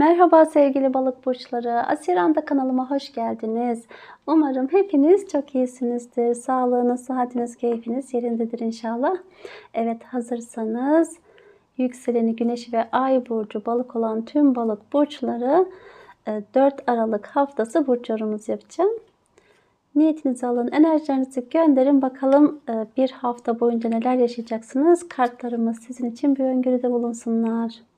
Merhaba sevgili balık burçları. Asiranda kanalıma hoş geldiniz. Umarım hepiniz çok iyisinizdir. Sağlığınız, sıhhatiniz, keyfiniz yerindedir inşallah. Evet hazırsanız yükseleni güneşi ve ay burcu balık olan tüm balık burçları 4 e, Aralık haftası burç yorumumuz yapacağım. Niyetinizi alın, enerjilerinizi gönderin. Bakalım e, bir hafta boyunca neler yaşayacaksınız. Kartlarımız sizin için bir öngörüde bulunsunlar.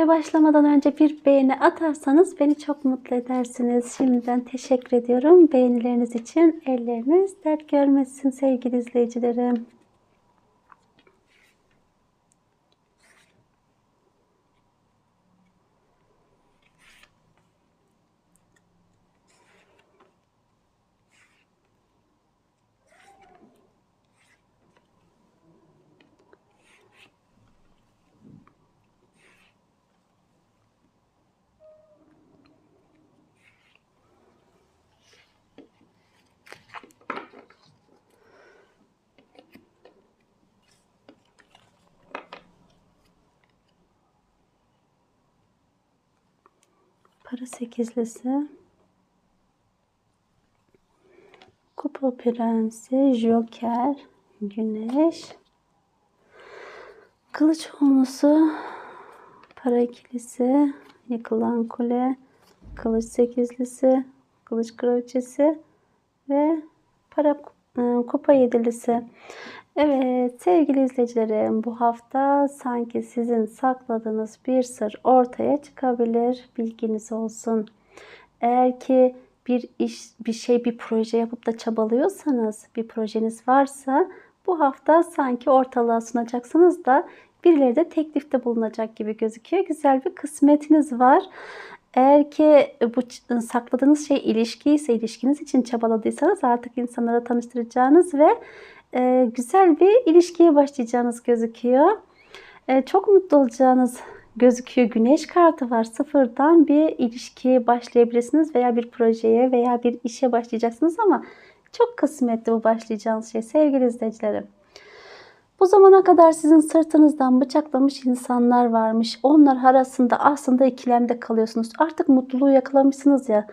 Ve başlamadan önce bir beğeni atarsanız beni çok mutlu edersiniz. Şimdiden teşekkür ediyorum. Beğenileriniz için elleriniz dert görmesin sevgili izleyicilerim. Para sekizlisi. Kupa prensi, joker, güneş. Kılıç olması, para ikilisi, yıkılan kule, kılıç sekizlisi, kılıç kraliçesi ve para e, kupa yedilisi. Evet sevgili izleyicilerim bu hafta sanki sizin sakladığınız bir sır ortaya çıkabilir. Bilginiz olsun. Eğer ki bir iş, bir şey, bir proje yapıp da çabalıyorsanız, bir projeniz varsa bu hafta sanki ortalığa sunacaksınız da birileri de teklifte bulunacak gibi gözüküyor. Güzel bir kısmetiniz var. Eğer ki bu sakladığınız şey ilişki ise ilişkiniz için çabaladıysanız artık insanlara tanıştıracağınız ve e, güzel bir ilişkiye başlayacağınız gözüküyor. E, çok mutlu olacağınız gözüküyor. Güneş kartı var. Sıfırdan bir ilişkiye başlayabilirsiniz veya bir projeye veya bir işe başlayacaksınız ama çok kısmetli bu başlayacağınız şey sevgili izleyicilerim. Bu zamana kadar sizin sırtınızdan bıçaklamış insanlar varmış. Onlar arasında aslında ikilemde kalıyorsunuz. Artık mutluluğu yakalamışsınız ya.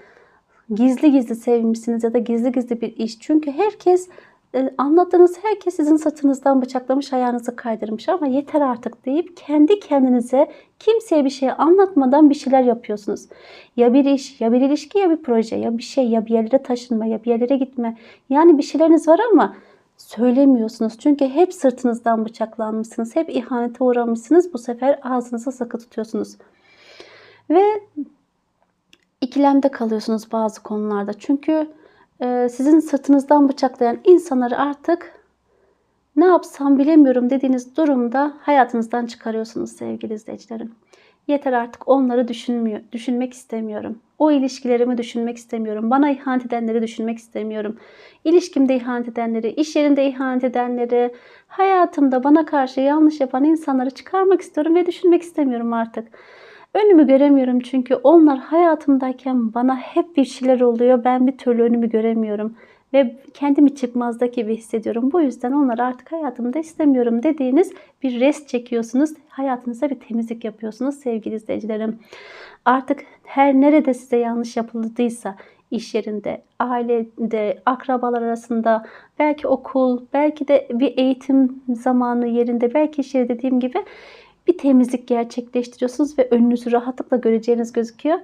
Gizli gizli sevmişsiniz ya da gizli gizli bir iş. Çünkü herkes e, anlattığınız herkes sizin sırtınızdan bıçaklamış, ayağınızı kaydırmış ama yeter artık deyip kendi kendinize kimseye bir şey anlatmadan bir şeyler yapıyorsunuz. Ya bir iş, ya bir ilişki, ya bir proje, ya bir şey, ya bir yerlere taşınma, ya bir yerlere gitme. Yani bir şeyleriniz var ama söylemiyorsunuz. Çünkü hep sırtınızdan bıçaklanmışsınız. Hep ihanete uğramışsınız. Bu sefer ağzınızı sıkı tutuyorsunuz. Ve ikilemde kalıyorsunuz bazı konularda. Çünkü sizin sırtınızdan bıçaklayan insanları artık ne yapsam bilemiyorum dediğiniz durumda hayatınızdan çıkarıyorsunuz sevgili izleyicilerim. Yeter artık onları düşünmüyor, düşünmek istemiyorum. O ilişkilerimi düşünmek istemiyorum. Bana ihanet edenleri düşünmek istemiyorum. İlişkimde ihanet edenleri, iş yerinde ihanet edenleri, hayatımda bana karşı yanlış yapan insanları çıkarmak istiyorum ve düşünmek istemiyorum artık. Önümü göremiyorum çünkü onlar hayatımdayken bana hep bir şeyler oluyor. Ben bir türlü önümü göremiyorum ve kendimi çıkmazda gibi hissediyorum. Bu yüzden onları artık hayatımda istemiyorum dediğiniz bir rest çekiyorsunuz. Hayatınıza bir temizlik yapıyorsunuz sevgili izleyicilerim. Artık her nerede size yanlış yapıldıysa iş yerinde, ailede, akrabalar arasında, belki okul, belki de bir eğitim zamanı yerinde, belki iş yeri dediğim gibi bir temizlik gerçekleştiriyorsunuz ve önünüzü rahatlıkla göreceğiniz gözüküyor.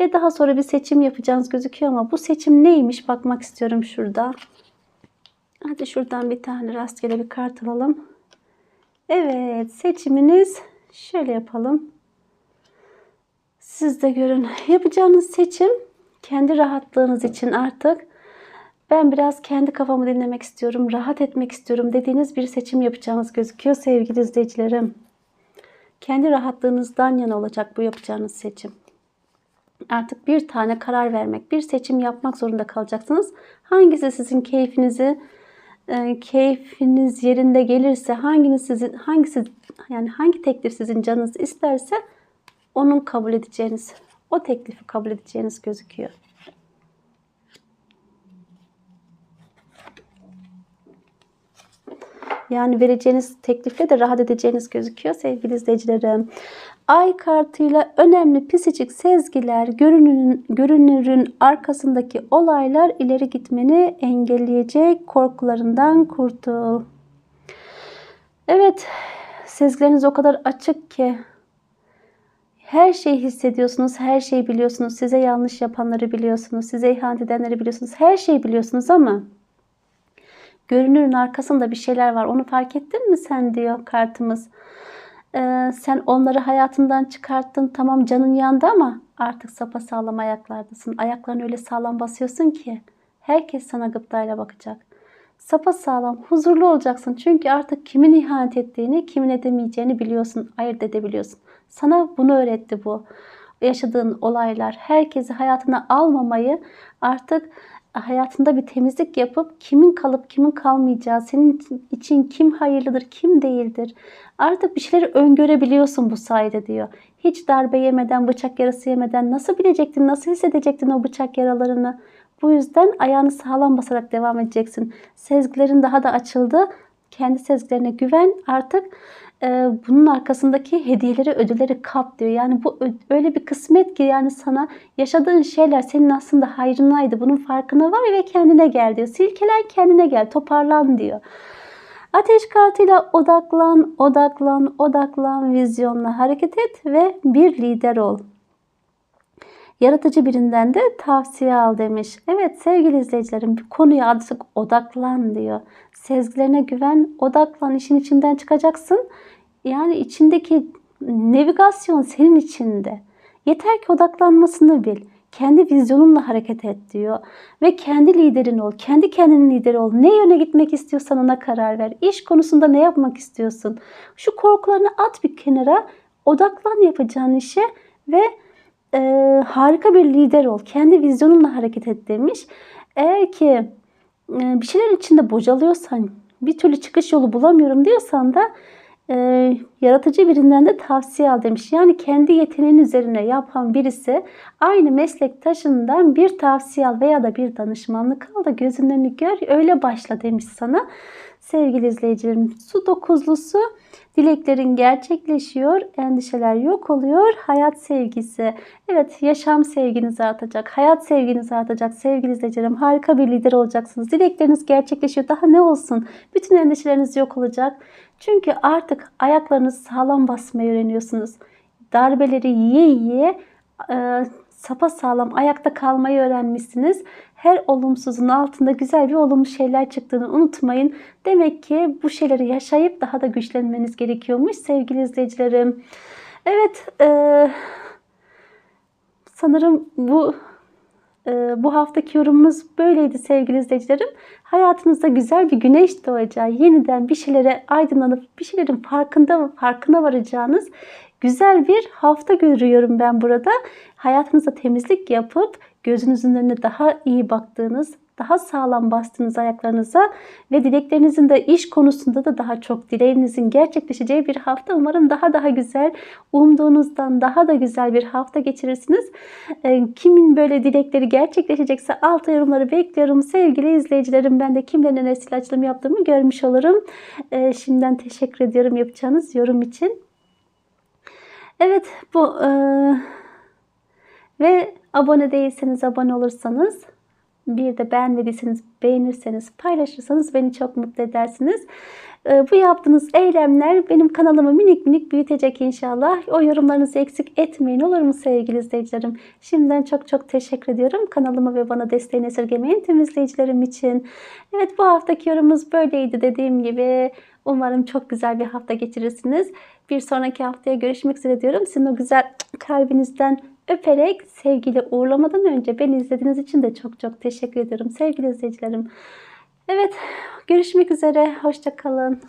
Ve daha sonra bir seçim yapacağınız gözüküyor ama bu seçim neymiş bakmak istiyorum şurada. Hadi şuradan bir tane rastgele bir kart alalım. Evet seçiminiz şöyle yapalım. Siz de görün. Yapacağınız seçim kendi rahatlığınız için artık ben biraz kendi kafamı dinlemek istiyorum, rahat etmek istiyorum dediğiniz bir seçim yapacağınız gözüküyor sevgili izleyicilerim. Kendi rahatlığınızdan yana olacak bu yapacağınız seçim. Artık bir tane karar vermek, bir seçim yapmak zorunda kalacaksınız. Hangisi sizin keyfinizi e, keyfiniz yerinde gelirse, hanginiz sizin hangisi yani hangi teklif sizin canınız isterse onun kabul edeceğiniz, o teklifi kabul edeceğiniz gözüküyor. Yani vereceğiniz teklifle de rahat edeceğiniz gözüküyor sevgili izleyicilerim. Ay kartıyla önemli psikolojik sezgiler, görünürün, görünürün arkasındaki olaylar ileri gitmeni engelleyecek korkularından kurtul. Evet, sezgileriniz o kadar açık ki her şeyi hissediyorsunuz, her şeyi biliyorsunuz. Size yanlış yapanları biliyorsunuz, size ihanet edenleri biliyorsunuz. Her şeyi biliyorsunuz ama görünürün arkasında bir şeyler var. Onu fark ettin mi sen diyor kartımız. Ee, sen onları hayatından çıkarttın. Tamam canın yandı ama artık sapa sağlam ayaklardasın. Ayaklarını öyle sağlam basıyorsun ki herkes sana gıptayla bakacak. Sapa sağlam, huzurlu olacaksın. Çünkü artık kimin ihanet ettiğini, kimin edemeyeceğini biliyorsun, ayırt edebiliyorsun. Sana bunu öğretti bu. Yaşadığın olaylar, herkesi hayatına almamayı artık hayatında bir temizlik yapıp kimin kalıp kimin kalmayacağı, senin için kim hayırlıdır, kim değildir. Artık bir şeyleri öngörebiliyorsun bu sayede diyor. Hiç darbe yemeden, bıçak yarası yemeden nasıl bilecektin, nasıl hissedecektin o bıçak yaralarını? Bu yüzden ayağını sağlam basarak devam edeceksin. Sezgilerin daha da açıldı. Kendi sezgilerine güven. Artık e, bunun arkasındaki hediyeleri, ödülleri kap diyor. Yani bu öyle bir kısmet ki yani sana yaşadığın şeyler senin aslında hayrınaydı. Bunun farkına var ve kendine gel diyor. Silkelen kendine gel, toparlan diyor. Ateş kartıyla odaklan, odaklan, odaklan, vizyonla hareket et ve bir lider ol. Yaratıcı birinden de tavsiye al demiş. Evet sevgili izleyicilerim bir konuya artık odaklan diyor. Sezgilerine güven, odaklan, işin içinden çıkacaksın. Yani içindeki navigasyon senin içinde. Yeter ki odaklanmasını bil. Kendi vizyonunla hareket et diyor. Ve kendi liderin ol. Kendi kendinin lideri ol. Ne yöne gitmek istiyorsan ona karar ver. İş konusunda ne yapmak istiyorsun? Şu korkularını at bir kenara. Odaklan yapacağın işe ve e, harika bir lider ol. Kendi vizyonunla hareket et demiş. Eğer ki e, bir şeyler içinde bocalıyorsan, bir türlü çıkış yolu bulamıyorum diyorsan da e, yaratıcı birinden de tavsiye al demiş. Yani kendi yeteneğin üzerine yapan birisi aynı meslektaşından bir tavsiye al veya da bir danışmanlık al da gözünün önünü gör öyle başla demiş sana. Sevgili izleyicilerim su dokuzlusu dileklerin gerçekleşiyor, endişeler yok oluyor, hayat sevgisi. Evet yaşam sevginiz artacak, hayat sevginiz artacak sevgili izleyicilerim. Harika bir lider olacaksınız. Dilekleriniz gerçekleşiyor. Daha ne olsun? Bütün endişeleriniz yok olacak. Çünkü artık ayaklarınızı sağlam basmayı öğreniyorsunuz. Darbeleri yiye yiye sapa sağlam ayakta kalmayı öğrenmişsiniz. Her olumsuzun altında güzel bir olumlu şeyler çıktığını unutmayın. Demek ki bu şeyleri yaşayıp daha da güçlenmeniz gerekiyormuş sevgili izleyicilerim. Evet, e, sanırım bu e, bu haftaki yorumunuz böyleydi sevgili izleyicilerim. Hayatınızda güzel bir güneş doğacağı, yeniden bir şeylere aydınlanıp bir şeylerin farkında farkına varacağınız güzel bir hafta görüyorum ben burada. Hayatınızda temizlik yapıp gözünüzün önüne daha iyi baktığınız, daha sağlam bastığınız ayaklarınıza ve dileklerinizin de iş konusunda da daha çok dileğinizin gerçekleşeceği bir hafta. Umarım daha daha güzel, umduğunuzdan daha da güzel bir hafta geçirirsiniz. Ee, kimin böyle dilekleri gerçekleşecekse alta yorumları bekliyorum. Sevgili izleyicilerim ben de kimlerine nesil açılım yaptığımı görmüş olurum. Ee, şimdiden teşekkür ediyorum yapacağınız yorum için. Evet bu e, ve abone değilseniz abone olursanız bir de beğenmediyseniz beğenirseniz paylaşırsanız beni çok mutlu edersiniz. E, bu yaptığınız eylemler benim kanalımı minik minik büyütecek inşallah. O yorumlarınızı eksik etmeyin olur mu sevgili izleyicilerim? Şimdiden çok çok teşekkür ediyorum. Kanalıma ve bana desteğini esirgemeyin tüm izleyicilerim için. Evet bu haftaki yorumumuz böyleydi dediğim gibi. Umarım çok güzel bir hafta geçirirsiniz. Bir sonraki haftaya görüşmek üzere diyorum. Sizin o güzel kalbinizden öperek sevgiyle uğurlamadan önce beni izlediğiniz için de çok çok teşekkür ediyorum sevgili izleyicilerim. Evet görüşmek üzere. Hoşçakalın.